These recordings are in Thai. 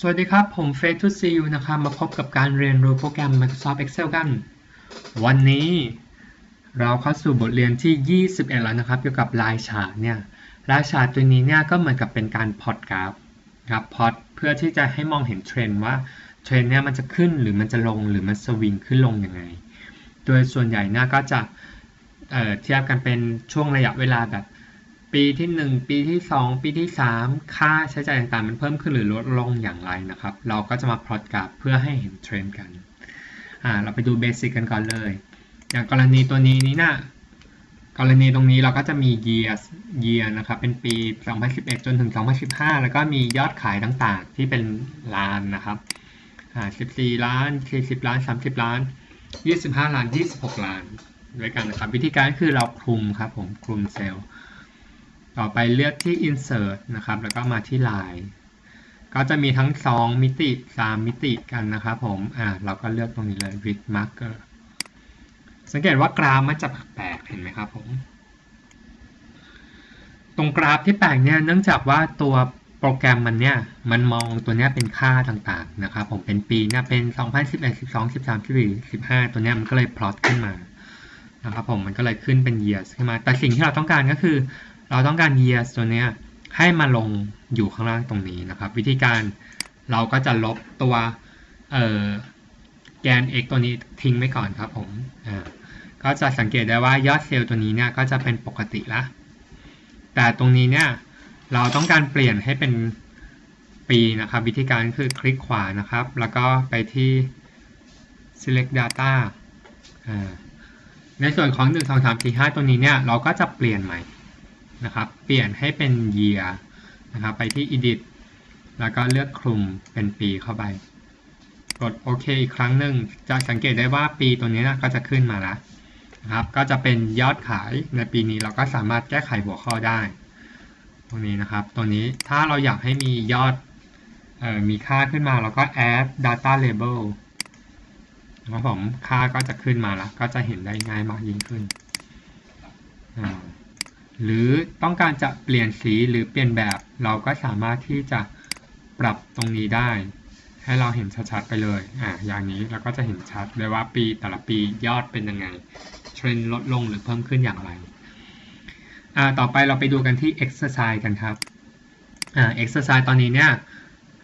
สวัสดีครับ ผมเฟซทูซียูนะครับ มาพบกับการเรียนรู้โปรแกรม Microsoft Excel กัน วันนี้เราเข้าสู่บทเรียนที่ 21 แล้วนะครับ เกี่ยวกับลายฉากเนี่ย ลายฉากตัวนี้เนี่ยก็เหมือนกับเป็นการพอดกราฟครับพอดเพื่อที่จะให้มองเห็นเทรนด์ว่าเทรนด์เนี่ยมันจะขึ้นหรือมันจะลงหรือมันสวิงขึ้นลงยังไง โดยส่วนใหญ่เนี่ยก็จะเเทียบกันเป็นช่วงระยะเวลาแบบ ปีที่ 1 ปีที่ 2 ปีที่ 3 ค่าใช้จ่ายต่างๆ มันเพิ่มขึ้นหรือลดลงอย่างไรนะครับ เราก็จะมาพลอตกราฟเพื่อให้เห็นเทรนด์กันอ่าเราไปดูเบสิกกันก่อนเลย อย่างกรณีตัวนี้นี่นะกรณีตรงนี้เราก็จะมี years year นะครับ เป็นปี 2011 จนถึง 2015 แล้วก็มียอดขายต่างๆ ที่เป็นล้านนะครับอ่า14 ล้าน 40 ล้าน 30 ล้าน 25 ล้าน 26 ล้าน ด้วยกันนะครับ วิธีการคือเราคลุมครับผม คลุมเซลล์ ต่อไปเลือกที่ insert นะครับ แล้วก็มาที่ line ก็จะมีทั้ง 2 มิติ 3 มิติกันนะครับผม อ่า เราก็เลือกตรงนี้เลย with marker สังเกตว่ากราฟมันจะแปลกเห็นไหมครับผม ตรงกราฟที่แปลกเนี่ย เนื่องจากว่าตัวโปรแกรมมันเนี่ย มันมองตัวเนี้ยเป็นค่าต่างๆ นะครับผม เป็นปีเนี่ยเป็น 2011 12 13 14 15 ตัวเนี้ยมันก็เลยพลอตขึ้นมา นะครับผม มันก็เลยขึ้นเป็น years ขึ้นมา แต่สิ่งที่เราต้องการก็คือ เราต้องการ years ตัวนี้ให้มาลงอยู่ข้างล่างตรงนี้นะครับ วิธีการเราก็จะลบตัวแกน x ตัวนี้ทิ้งไว้ก่อนครับผมก็จะสังเกตได้ว่ายอดเซลล์ตัวนี้เนี่ยก็จะเป็นปกติละ แต่ตรงนี้เนี่ยเราต้องการเปลี่ยนให้เป็นปีนะครับ วิธีการคือคลิกขวานะครับ แล้วก็ไปที่ select data ในส่วนของ 1 2 3 4 5 ตัวนี้เนี่ยเราก็จะเปลี่ยนใหม่ นะครับ เปลี่ยนให้เป็น year นะครับ ไปที่ edit แล้วก็เลือกคลุมเป็นปีเข้าไป กดโอเคอีกครั้งหนึ่งจะสังเกตได้ว่าปีตัวนี้นะก็จะขึ้นมาแล้วนะครับ ก็จะเป็นยอดขายในปีนี้เราก็สามารถแก้ไขหัวข้อได้ ตรงนี้นะครับ ตัวนี้ถ้าเราอยากให้มียอดออมีค่าขึ้นมาเราก็ add data label นะครับผมค่าก็จะขึ้นมาแล้ว ก็จะเห็นได้ง่ายมากยิ่งขึ้น หรือต้องการจะเปลี่ยนสีหรือเปลี่ยนแบบ เราก็สามารถที่จะปรับตรงนี้ได้ ให้เราเห็นชัดๆไปเลยอ่าอย่างนี้เราก็จะเห็นชัดเลยว่าปีแต่ละปียอดเป็นยังไงเทรนลดลงหรือเพิ่มขึ้นอย่างไรอ่าต่อไปเราไปดูกันที่ exercise กันครับอ่า exercise ตอนนี้เนี่ย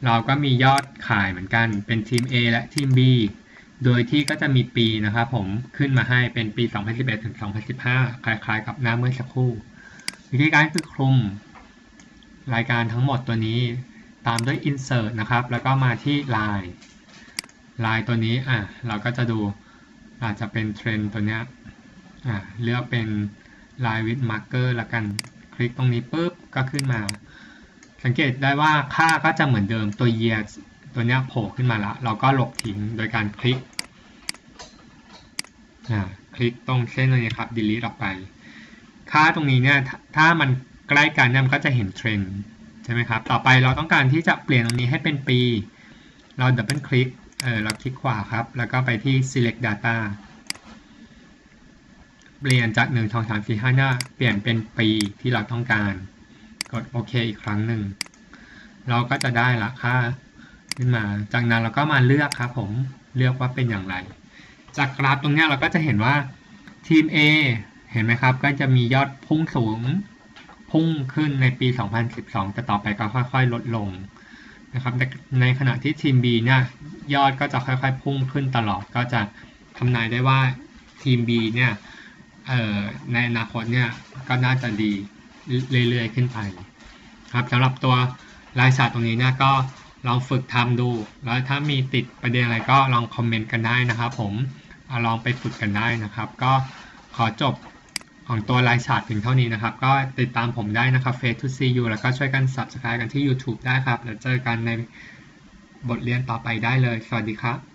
เราก็มียอดขายเหมือนกันเป็นทีม A และทีม B โดยที่ก็จะมีปีนะครับผมขึ้นมาให้เป็นปี 2011 ถึง 2015 คล้ายๆ กับหน้าเมื่อสักครู่ วิธีการคือคลุมรายการทั้งหมดตัวนี้ตามด้วย insert นะครับ แล้วก็มาที่ line line ตัวนี้อะเราก็จะดูอาจจะเป็นเทรนตัวเนี้ยอะเลือกเป็น line with marker ล้วกันคลิกตรงนี้ปุ๊บก็ขึ้นมา สังเกตได้ว่าค่าก็จะเหมือนเดิมตัว year ตัวเนี้ยโผล่ขึ้นมาล้วเราก็ลบทิ้งโดยการคลิกอ่าคลิกตรงเส้นนี้ครับ delete ออกไป ค่าตรงนี้เนี่ยถ้ามันใกล้กันเนี่ยมันก็จะเห็นเทรนด์ใช่ไหมครับ ต่อไปเราต้องการที่จะเปลี่ยนตรงนี้ให้เป็นปี เราดับเบิลคลิกเออเราคลิกขวาครับ แล้วก็ไปที่ select data เปลี่ยนจาก 1 2 3 4 5หน้า เปลี่ยนเป็นปีที่เราต้องการ กดโอเคอีกครั้งหนึ่ง เราก็จะได้ละค่าขึ้นมา จากนั้นเราก็มาเลือกครับผม เลือกว่าเป็นอย่างไร จากกราฟตรงนี้เราก็จะเห็นว่าทีม A เห็นไหมครับ ก็จะมียอดพุ่งสูงพุ่งขึ้นในปี 2012 แต่ต่อไปก็ค่อย ๆ ลดลงนะครับในขณะที่ทีม B เนี่ยยอดก็จะค่อยๆ พุ่งขึ้นตลอด ก็จะทำนายได้ว่าทีม B เนี่ยในอนาคตเนี่ยก็น่าจะดีเรื่อยๆขึ้นไปครับสำหรับตัวรายศาสตร์ตรงนี้เนี่ยก็ลองฝึกทำดู แล้วถ้ามีติดประเด็นอะไรก็ลองคอมเมนต์กันได้นะครับผมลองไปฝึกกันได้นะครับ ก็ขอจบ ของตัวลายฉาดถึงเท่านี้นะครับ ก็ติดตามผมได้นะครับ Face to See You แล้วก็ช่วยกัน Subscribe กันที่ YouTube ได้ครับ แล้วเจอกันในบทเรียนต่อไปได้เลย สวัสดีครับ